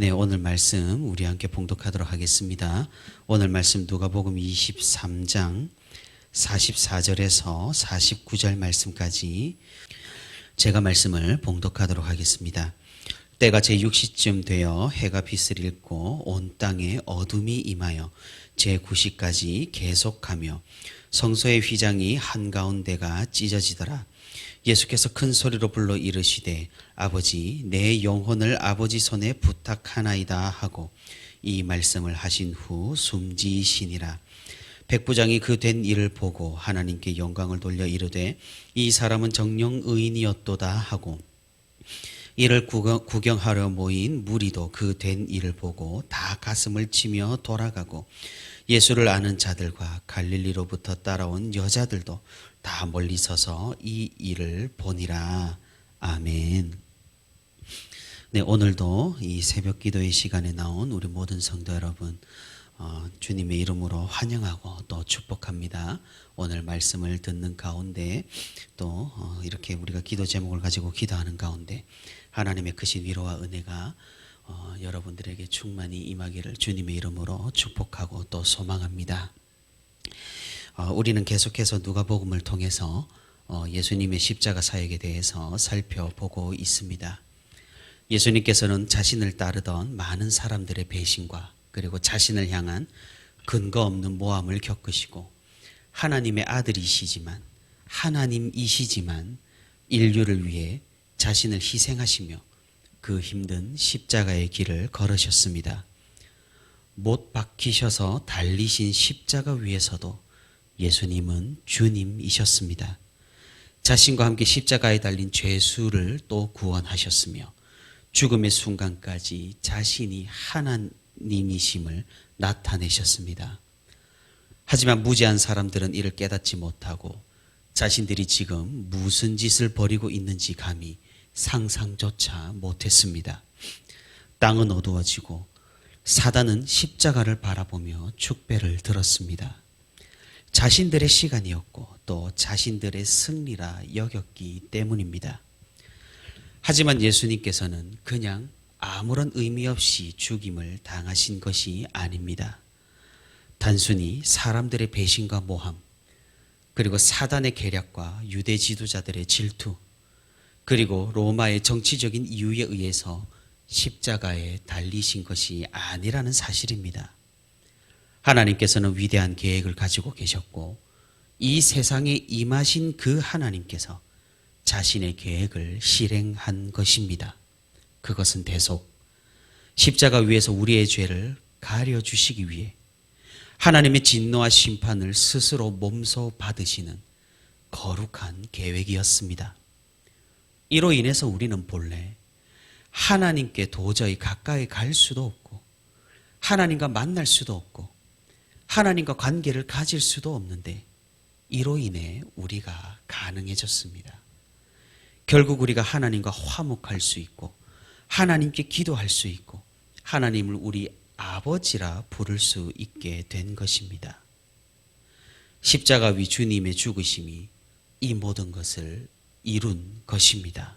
네, 오늘 말씀 우리 함께 봉독하도록 하겠습니다. 오늘 말씀 누가복음 23장 44절에서 49절 말씀까지 제가 말씀을 봉독하도록 하겠습니다. 때가 제6시쯤 되어 해가 빛을 잃고 온 땅에 어둠이 임하여 제9시까지 계속하며 성소의 휘장이 한가운데가 찢어지더라. 예수께서 큰 소리로 불러 이르시되 아버지 내 영혼을 아버지 손에 부탁하나이다 하고 이 말씀을 하신 후 숨지시니라. 백부장이 그 된 일을 보고 하나님께 영광을 돌려 이르되 이 사람은 정령 의인이었도다 하고 이를 구경, 구경하려 모인 무리도 그 된 일을 보고 다 가슴을 치며 돌아가고 예수를 아는 자들과 갈릴리로부터 따라온 여자들도 다 멀리 서서 이 일을 보니라. 아멘. 네, 오늘도 이 새벽 기도의 시간에 나온 우리 모든 성도 여러분, 어, 주님의 이름으로 환영하고 또 축복합니다. 오늘 말씀을 듣는 가운데 또 어, 이렇게 우리가 기도 제목을 가지고 기도하는 가운데 하나님의 크신 위로와 은혜가 어, 여러분들에게 충만히 임하기를 주님의 이름으로 축복하고 또 소망합니다. 어, 우리는 계속해서 누가복음을 통해서 어, 예수님의 십자가 사역에 대해서 살펴보고 있습니다. 예수님께서는 자신을 따르던 많은 사람들의 배신과 그리고 자신을 향한 근거 없는 모함을 겪으시고 하나님의 아들이시지만 하나님이시지만 인류를 위해 자신을 희생하시며 그 힘든 십자가의 길을 걸으셨습니다. 못 박히셔서 달리신 십자가 위에서도 예수님은 주님이셨습니다. 자신과 함께 십자가에 달린 죄수를 또 구원하셨으며 죽음의 순간까지 자신이 하나님이심을 나타내셨습니다. 하지만 무지한 사람들은 이를 깨닫지 못하고 자신들이 지금 무슨 짓을 벌이고 있는지 감히 상상조차 못했습니다. 땅은 어두워지고 사단은 십자가를 바라보며 축배를 들었습니다. 자신들의 시간이었고 또 자신들의 승리라 여겼기 때문입니다. 하지만 예수님께서는 그냥 아무런 의미 없이 죽임을 당하신 것이 아닙니다. 단순히 사람들의 배신과 모함, 그리고 사단의 계략과 유대 지도자들의 질투, 그리고 로마의 정치적인 이유에 의해서 십자가에 달리신 것이 아니라는 사실입니다. 하나님께서는 위대한 계획을 가지고 계셨고 이 세상에 임하신 그 하나님께서 자신의 계획을 실행한 것입니다. 그것은 대속 십자가 위에서 우리의 죄를 가려 주시기 위해 하나님의 진노와 심판을 스스로 몸소 받으시는 거룩한 계획이었습니다. 이로 인해서 우리는 본래 하나님께 도저히 가까이 갈 수도 없고 하나님과 만날 수도 없고 하나님과 관계를 가질 수도 없는데 이로 인해 우리가 가능해졌습니다. 결국 우리가 하나님과 화목할 수 있고 하나님께 기도할 수 있고 하나님을 우리 아버지라 부를 수 있게 된 것입니다. 십자가 위 주님의 죽으심이 이 모든 것을 이룬 것입니다.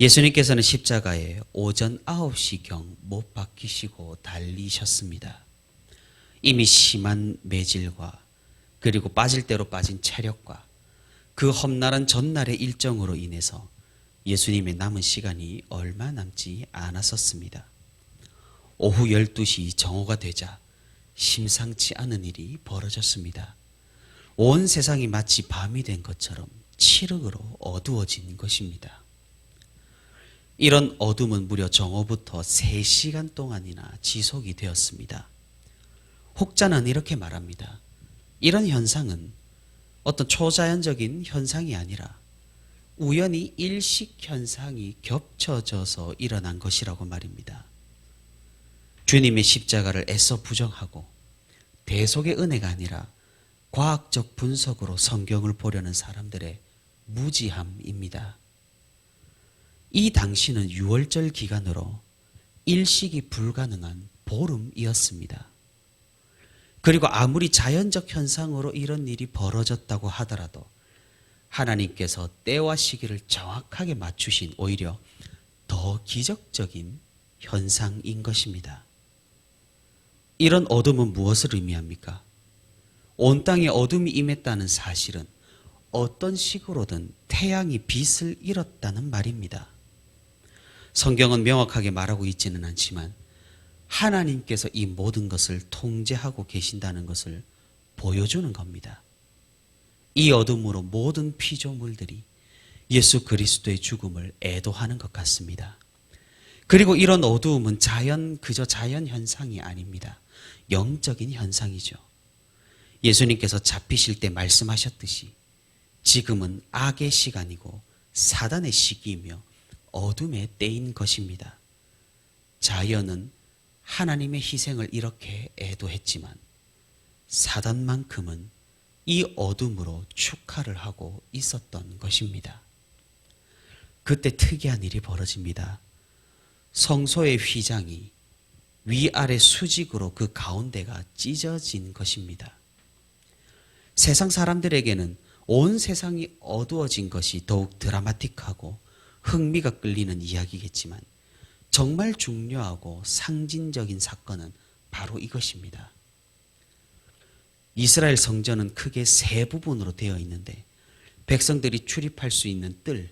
예수님께서는 십자가에 오전 9시경 못 박히시고 달리셨습니다. 이미 심한 매질과 그리고 빠질 대로 빠진 체력과 그 험난한 전날의 일정으로 인해서 예수님의 남은 시간이 얼마 남지 않았었습니다. 오후 12시 정오가 되자 심상치 않은 일이 벌어졌습니다. 온 세상이 마치 밤이 된 것처럼 칠흑으로 어두워진 것입니다. 이런 어둠은 무려 정오부터 3시간 동안이나 지속이 되었습니다. 혹자는 이렇게 말합니다. 이런 현상은 어떤 초자연적인 현상이 아니라 우연히 일식 현상이 겹쳐져서 일어난 것이라고 말입니다. 주님의 십자가를 애써 부정하고 대속의 은혜가 아니라 과학적 분석으로 성경을 보려는 사람들의 무지함입니다. 이 당시는 6월절 기간으로 일식이 불가능한 보름이었습니다. 그리고 아무리 자연적 현상으로 이런 일이 벌어졌다고 하더라도 하나님께서 때와 시기를 정확하게 맞추신 오히려 더 기적적인 현상인 것입니다. 이런 어둠은 무엇을 의미합니까? 온 땅에 어둠이 임했다는 사실은 어떤 식으로든 태양이 빛을 잃었다는 말입니다. 성경은 명확하게 말하고 있지는 않지만 하나님께서 이 모든 것을 통제하고 계신다는 것을 보여주는 겁니다. 이 어둠으로 모든 피조물들이 예수 그리스도의 죽음을 애도하는 것 같습니다. 그리고 이런 어두움은 자연, 그저 자연 현상이 아닙니다. 영적인 현상이죠. 예수님께서 잡히실 때 말씀하셨듯이 지금은 악의 시간이고 사단의 시기이며 어둠의 때인 것입니다. 자연은 하나님의 희생을 이렇게 애도했지만 사단만큼은 이 어둠으로 축하를 하고 있었던 것입니다. 그때 특이한 일이 벌어집니다. 성소의 휘장이 위아래 수직으로 그 가운데가 찢어진 것입니다. 세상 사람들에게는 온 세상이 어두워진 것이 더욱 드라마틱하고 흥미가 끌리는 이야기겠지만 정말 중요하고 상징적인 사건은 바로 이것입니다. 이스라엘 성전은 크게 세 부분으로 되어 있는데 백성들이 출입할 수 있는 뜰,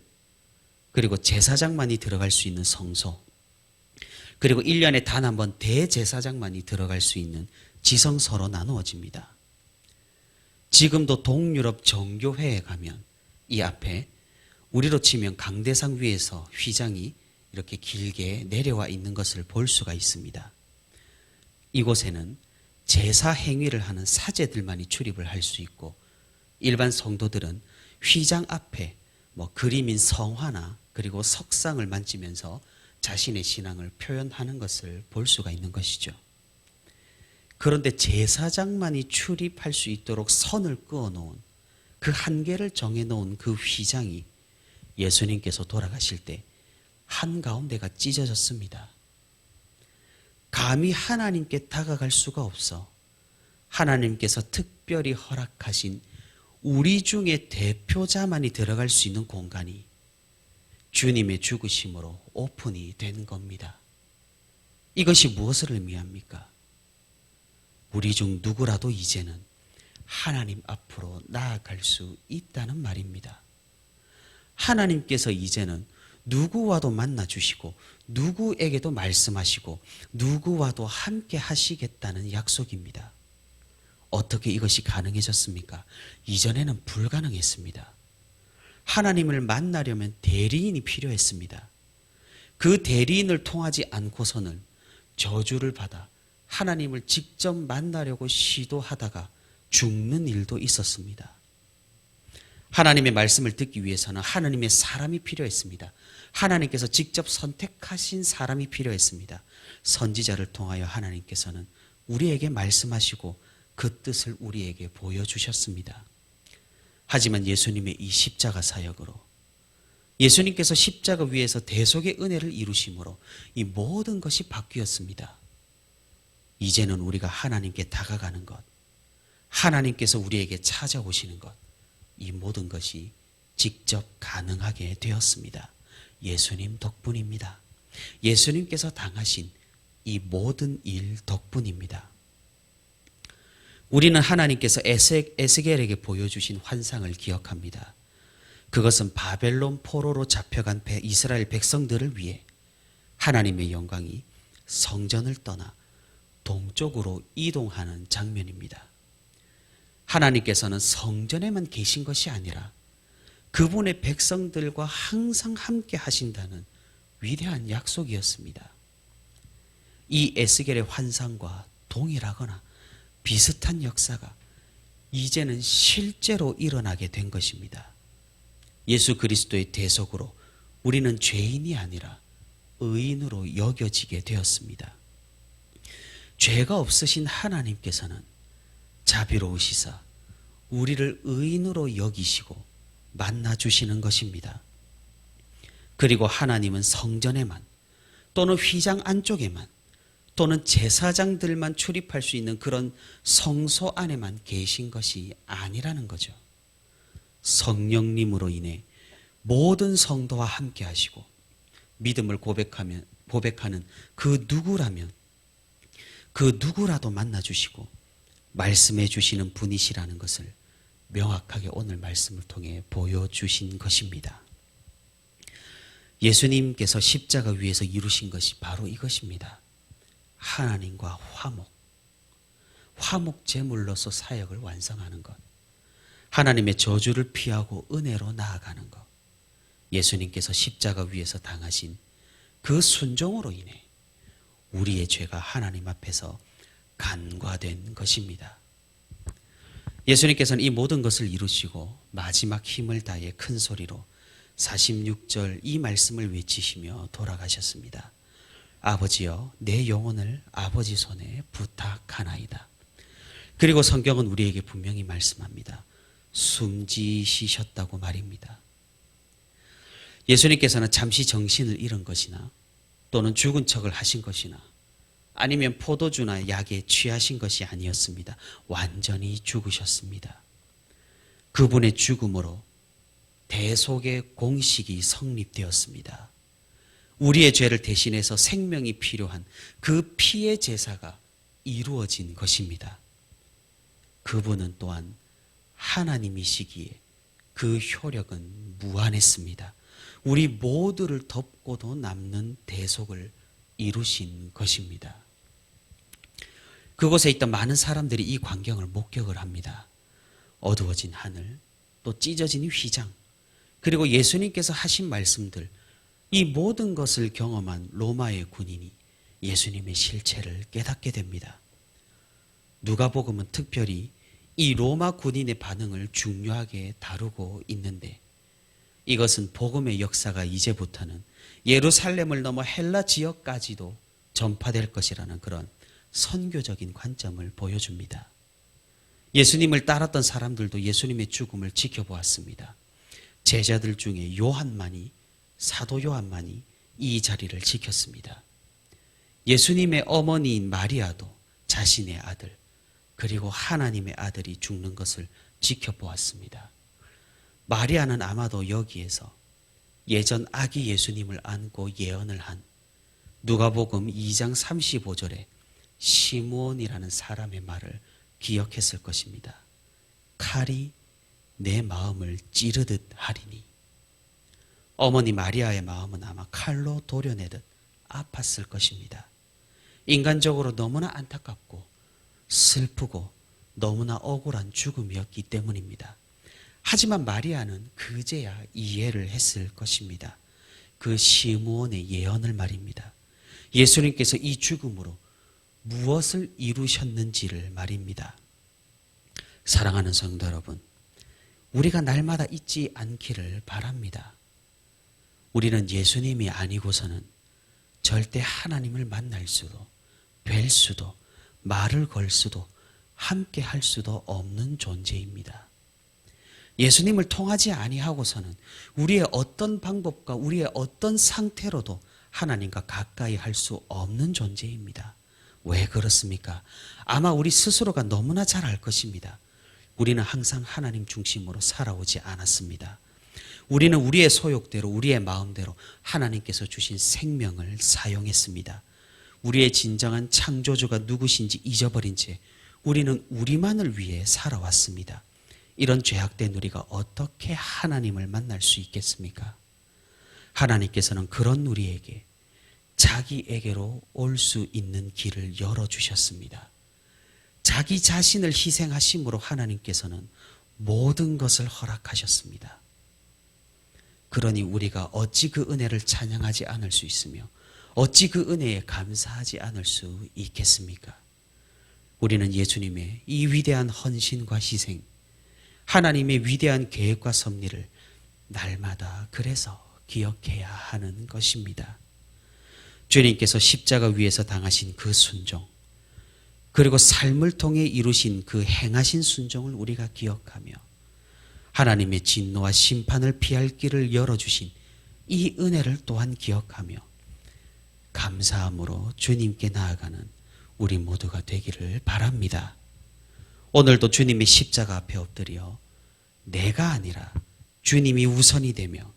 그리고 제사장만이 들어갈 수 있는 성소, 그리고 1년에 단 한 번 대제사장만이 들어갈 수 있는 지성서로 나누어집니다. 지금도 동유럽 정교회에 가면 이 앞에 우리로 치면 강대상 위에서 휘장이 이렇게 길게 내려와 있는 것을 볼 수가 있습니다. 이곳에는 제사 행위를 하는 사제들만이 출입을 할 수 있고 일반 성도들은 휘장 앞에 뭐 그림인 성화나 그리고 석상을 만지면서 자신의 신앙을 표현하는 것을 볼 수가 있는 것이죠. 그런데 제사장만이 출입할 수 있도록 선을 그어 놓은 그 한계를 정해 놓은 그 휘장이 예수님께서 돌아가실 때 한가운데가 찢어졌습니다. 감히 하나님께 다가갈 수가 없어 하나님께서 특별히 허락하신 우리 중에 대표자만이 들어갈 수 있는 공간이 주님의 죽으심으로 오픈이 된 겁니다. 이것이 무엇을 의미합니까? 우리 중 누구라도 이제는 하나님 앞으로 나아갈 수 있다는 말입니다. 하나님께서 이제는 누구와도 만나 주시고 누구에게도 말씀하시고 누구와도 함께 하시겠다는 약속입니다. 어떻게 이것이 가능해졌습니까? 이전에는 불가능했습니다. 하나님을 만나려면 대리인이 필요했습니다. 그 대리인을 통하지 않고서는 저주를 받아 하나님을 직접 만나려고 시도하다가 죽는 일도 있었습니다. 하나님의 말씀을 듣기 위해서는 하나님의 사람이 필요했습니다. 하나님께서 직접 선택하신 사람이 필요했습니다. 선지자를 통하여 하나님께서는 우리에게 말씀하시고 그 뜻을 우리에게 보여주셨습니다. 하지만 예수님의 이 십자가 사역으로 예수님께서 십자가 위에서 대속의 은혜를 이루심으로 이 모든 것이 바뀌었습니다. 이제는 우리가 하나님께 다가가는 것, 하나님께서 우리에게 찾아오시는 것, 이 모든 것이 직접 가능하게 되었습니다. 예수님 덕분입니다. 예수님께서 당하신 이 모든 일 덕분입니다. 우리는 하나님께서 에스겔에게 보여주신 환상을 기억합니다. 그것은 바벨론 포로로 잡혀간 이스라엘 백성들을 위해 하나님의 영광이 성전을 떠나 동쪽으로 이동하는 장면입니다. 하나님께서는 성전에만 계신 것이 아니라 그분의 백성들과 항상 함께 하신다는 위대한 약속이었습니다. 이 에스겔의 환상과 동일하거나 비슷한 역사가 이제는 실제로 일어나게 된 것입니다. 예수 그리스도의 대속으로 우리는 죄인이 아니라 의인으로 여겨지게 되었습니다. 죄가 없으신 하나님께서는 자비로우시사 우리를 의인으로 여기시고 만나 주시는 것입니다. 그리고 하나님은 성전에만 또는 휘장 안쪽에만 또는 제사장들만 출입할 수 있는 그런 성소 안에만 계신 것이 아니라는 거죠. 성령님으로 인해 모든 성도와 함께 하시고 믿음을 고백하면 고백하는 그 누구라면 그 누구라도 만나 주시고 말씀해 주시는 분이시라는 것을 명확하게 오늘 말씀을 통해 보여주신 것입니다. 예수님께서 십자가 위에서 이루신 것이 바로 이것입니다. 하나님과 화목. 화목 제물로서 사역을 완성하는 것. 하나님의 저주를 피하고 은혜로 나아가는 것. 예수님께서 십자가 위에서 당하신 그 순종으로 인해 우리의 죄가 하나님 앞에서 간과된 것입니다. 예수님께서는 이 모든 것을 이루시고 마지막 힘을 다해 큰 소리로 46절 이 말씀을 외치시며 돌아가셨습니다. 아버지여 내 영혼을 아버지 손에 부탁하나이다. 그리고 성경은 우리에게 분명히 말씀합니다. 숨지시셨다고 말입니다. 예수님께서는 잠시 정신을 잃은 것이나 또는 죽은 척을 하신 것이나 아니면 포도주나 약에 취하신 것이 아니었습니다. 완전히 죽으셨습니다. 그분의 죽음으로 대속의 공식이 성립되었습니다. 우리의 죄를 대신해서 생명이 필요한 그 피의 제사가 이루어진 것입니다. 그분은 또한 하나님이시기에 그 효력은 무한했습니다. 우리 모두를 덮고도 남는 대속을 이루신 것입니다. 그곳에 있던 많은 사람들이 이 광경을 목격을 합니다. 어두워진 하늘, 또 찢어진 휘장, 그리고 예수님께서 하신 말씀들, 이 모든 것을 경험한 로마의 군인이 예수님의 실체를 깨닫게 됩니다. 누가복음은 특별히 이 로마 군인의 반응을 중요하게 다루고 있는데 이것은 복음의 역사가 이제부터는 예루살렘을 넘어 헬라 지역까지도 전파될 것이라는 그런 선교적인 관점을 보여줍니다. 예수님을 따랐던 사람들도 예수님의 죽음을 지켜보았습니다. 제자들 중에 요한만이 사도 요한만이 이 자리를 지켰습니다. 예수님의 어머니인 마리아도 자신의 아들 그리고 하나님의 아들이 죽는 것을 지켜보았습니다. 마리아는 아마도 여기에서 예전 아기 예수님을 안고 예언을 한 누가복음 2장 35절에 시므온이라는 사람의 말을 기억했을 것입니다. 칼이 내 마음을 찌르듯 하리니 어머니 마리아의 마음은 아마 칼로 도려내듯 아팠을 것입니다. 인간적으로 너무나 안타깝고 슬프고 너무나 억울한 죽음이었기 때문입니다. 하지만 마리아는 그제야 이해를 했을 것입니다. 그 시므온의 예언을 말입니다. 예수님께서 이 죽음으로 무엇을 이루셨는지를 말입니다. 사랑하는 성도 여러분, 우리가 날마다 잊지 않기를 바랍니다. 우리는 예수님이 아니고서는 절대 하나님을 만날 수도, 뵐 수도, 말을 걸 수도, 함께 할 수도 없는 존재입니다. 예수님을 통하지 아니하고서는 우리의 어떤 방법과 우리의 어떤 상태로도 하나님과 가까이 할 수 없는 존재입니다. 왜 그렇습니까? 아마 우리 스스로가 너무나 잘 알 것입니다. 우리는 항상 하나님 중심으로 살아오지 않았습니다. 우리는 우리의 소욕대로, 우리의 마음대로 하나님께서 주신 생명을 사용했습니다. 우리의 진정한 창조주가 누구신지 잊어버린 채 우리는 우리만을 위해 살아왔습니다. 이런 죄악된 우리가 어떻게 하나님을 만날 수 있겠습니까? 하나님께서는 그런 우리에게 자기에게로 올 수 있는 길을 열어주셨습니다. 자기 자신을 희생하심으로 하나님께서는 모든 것을 허락하셨습니다. 그러니 우리가 어찌 그 은혜를 찬양하지 않을 수 있으며 어찌 그 은혜에 감사하지 않을 수 있겠습니까? 우리는 예수님의 이 위대한 헌신과 희생, 하나님의 위대한 계획과 섭리를 날마다 그래서 기억해야 하는 것입니다. 주님께서 십자가 위에서 당하신 그 순종, 그리고 삶을 통해 이루신 그 행하신 순종을 우리가 기억하며 하나님의 진노와 심판을 피할 길을 열어주신 이 은혜를 또한 기억하며 감사함으로 주님께 나아가는 우리 모두가 되기를 바랍니다. 오늘도 주님의 십자가 앞에 엎드려 내가 아니라 주님이 우선이 되며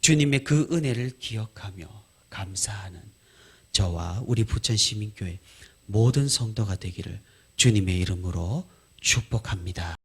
주님의 그 은혜를 기억하며 감사하는 저와 우리 부천 시민교회 모든 성도가 되기를 주님의 이름으로 축복합니다.